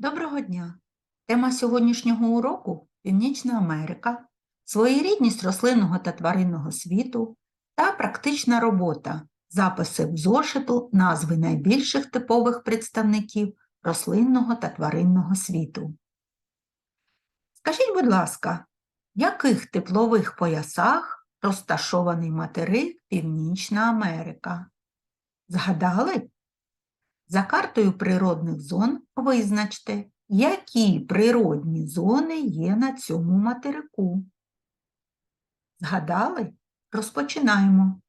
Доброго дня! Тема сьогоднішнього уроку Північна Америка, своєрідність рослинного та тваринного світу та практична робота, записи в зошиту, назви найбільших типових представників рослинного та тваринного світу. Скажіть, будь ласка, в яких теплових поясах розташований материк Північна Америка? Згадали? За картою природних зон визначте, які природні зони є на цьому материку. Згадали? Розпочинаємо.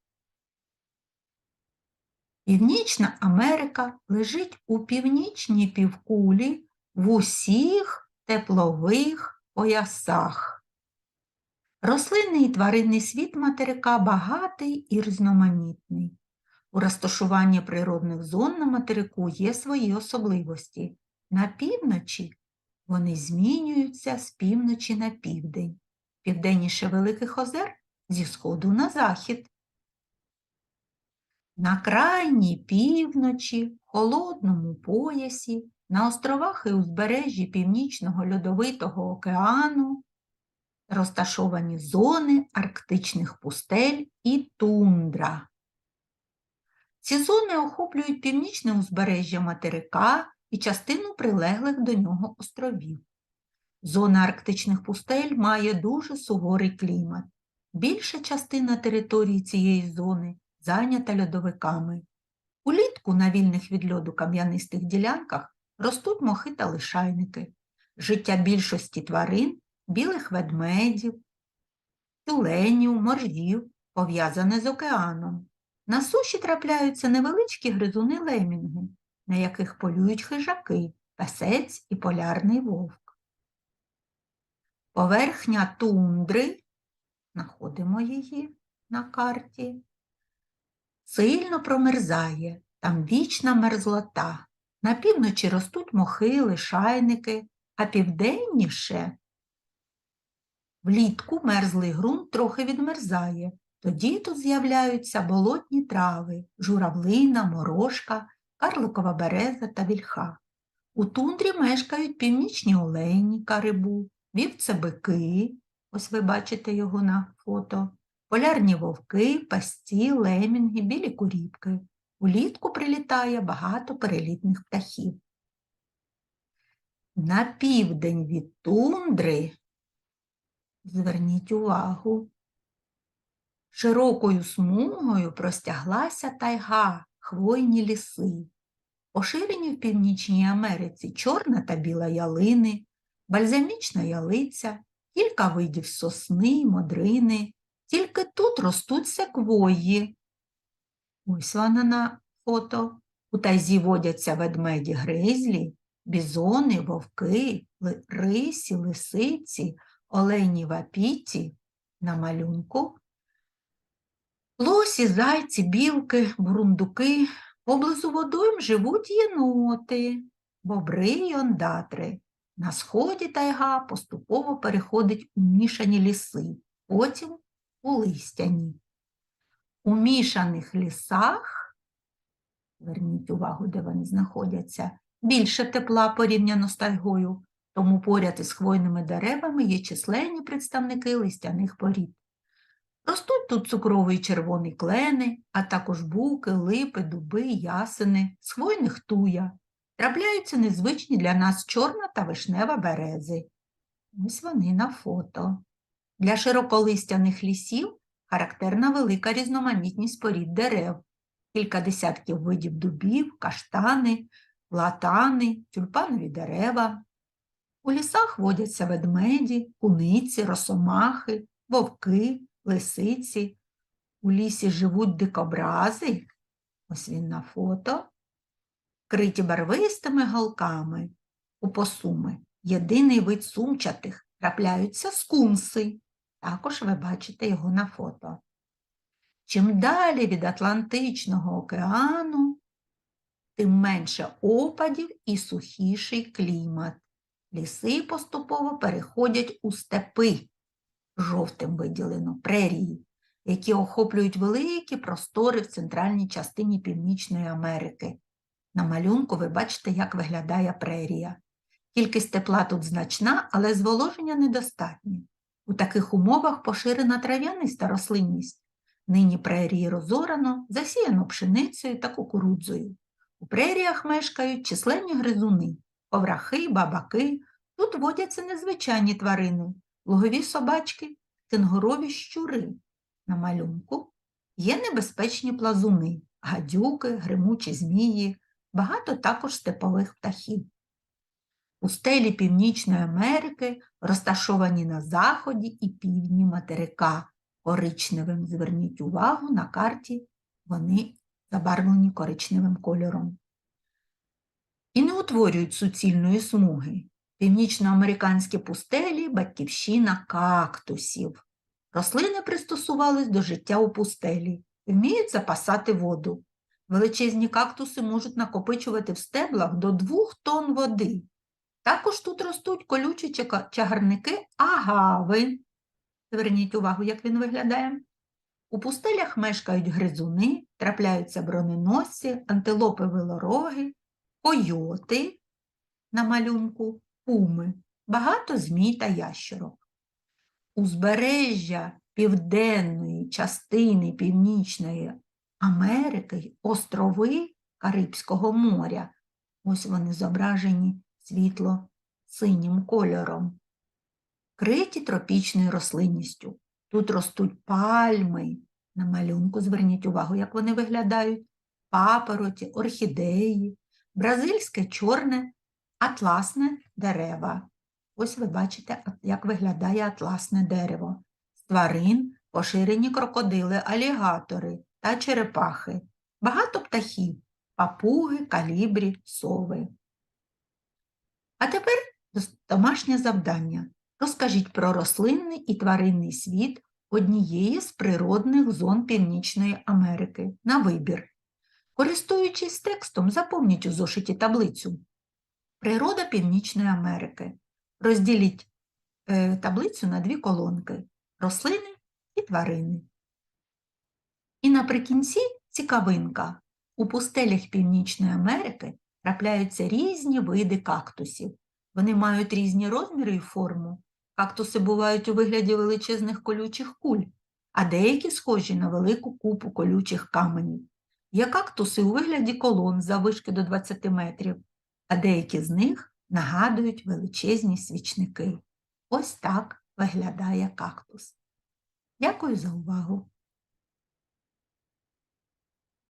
Північна Америка лежить у північній півкулі в усіх теплових поясах. Рослинний і тваринний світ материка багатий і різноманітний. У розташуванні природних зон на материку є свої особливості. На півночі вони змінюються з півночі на південь, південніше Великих озер зі сходу на захід. На крайній півночі, холодному поясі, на островах і узбережжі Північного льодовитого океану розташовані зони арктичних пустель і тундра. Ці зони охоплюють північне узбережжя материка і частину прилеглих до нього островів. Зона арктичних пустель має дуже суворий клімат. Більша частина території цієї зони зайнята льодовиками. Улітку на вільних від льоду кам'янистих ділянках ростуть мохи та лишайники. Життя більшості тварин, білих ведмедів, тюленів, моржів пов'язане з океаном. На суші трапляються невеличкі гризуни лемінги, на яких полюють хижаки, песець і полярний вовк. Поверхня тундри, знаходимо її на карті, сильно промерзає, там вічна мерзлота. На півночі ростуть мохи, лишайники, а південніше влітку мерзлий ґрунт трохи відмерзає, тоді тут з'являються болотні трави, журавлина, морошка, карликова береза та вільха. У тундрі мешкають північні олені, карибу, вівцебики, ось ви бачите його на фото, полярні вовки, пасті, лемінги, білі куріпки. Улітку прилітає багато перелітних птахів. На південь від тундри, зверніть увагу, Широкою смугою простяглася тайга, хвойні ліси. Поширені в Північній Америці чорна та біла ялини, бальзамічна ялиця, кілька видів сосни, модрини, тільки тут ростуть секвої. Ось вона на фото. У тайзі водяться ведмеді гризлі, бізони, вовки, рисі, лисиці, олені вапіті на малюнку. Лосі, зайці, білки, бурундуки, поблизу водойм живуть єноти, бобри й ондатри. На сході тайга поступово переходить у мішані ліси, потім у листяні. У мішаних лісах, зверніть увагу, де вони знаходяться, більше тепла порівняно з тайгою, тому поряд із хвойними деревами є численні представники листяних порід. Ростуть тут цукровий червоний клени, а також буки, липи, дуби, ясени, з хвойних туя. Трапляються незвичні для нас чорна та вишнева берези. Ось вони на фото. Для широколистяних лісів характерна велика різноманітність порід дерев, кілька десятків видів дубів, каштани, латани, тюльпанові дерева. У лісах водяться ведмеді, куниці, росомахи, вовки, лисиці. У лісі живуть дикобрази, ось він на фото, вкриті барвистими галками у посуми. Єдиний вид сумчатих трапляються скунси. Також ви бачите його на фото. Чим далі від Атлантичного океану, тим менше опадів і сухіший клімат. Ліси поступово переходять у степи жовтим виділено прерії, які охоплюють великі простори в центральній частині Північної Америки. На малюнку ви бачите, як виглядає прерія. Кількість тепла тут значна, але зволоження недостатнє. У таких умовах поширена трав'яниста рослинність. Нині прерії розорано, засіяно пшеницею та кукурудзою. У преріях мешкають численні гризуни, коврахи, бабаки. Тут водяться незвичайні тварини, лугові собачки, кенгурові щури. На малюнку є небезпечні плазуни, гадюки, гримучі змії, багато також степових птахів. Пустелі Північної Америки розташовані на заході і півдні материка. Коричневим зверніть увагу на карті, вони забарвлені коричневим кольором. І не утворюють суцільної смуги. Північноамериканські пустелі – батьківщина кактусів. Рослини пристосувались до життя у пустелі, вміють запасати воду. Величезні кактуси можуть накопичувати в стеблах до 2 тонн води. Також тут ростуть колючі чагарники агави. Зверніть увагу, як він виглядає. У пустелях мешкають гризуни, трапляються броненосці, антилопи велороги, койоти на малюнку, пуми, багато змій та ящерок. Узбережжя південної частини Північної Америки, острови Карибського моря. Ось вони зображені світло синім кольором. Криті тропічною рослинністю. Тут ростуть пальми. На малюнку зверніть увагу, як вони виглядають. Папороті, орхідеї, бразильське чорне, атласне дерева. Ось ви бачите, як виглядає атласне дерево. З тварин поширені крокодили, алігатори та черепахи. Багато птахів, папуги, калібрі, сови. А тепер домашнє завдання. Розкажіть про рослинний і тваринний світ однієї з природних зон Північної Америки на вибір. Користуючись текстом, заповніть у зошиті таблицю. Природа Північної Америки. Розділіть е, таблицю на дві колонки рослини і тварини. І наприкінці цікавинка. У пустелях Північної Америки трапляються різні види кактусів. Вони мають різні розміри і форму. Кактуси бувають у вигляді величезних колючих куль, а деякі схожі на велику купу колючих каменів. Є кактуси у вигляді колон заввишки до 20 метрів, а деякі з них нагадують величезні свічники. Ось так виглядає кактус. Дякую за увагу!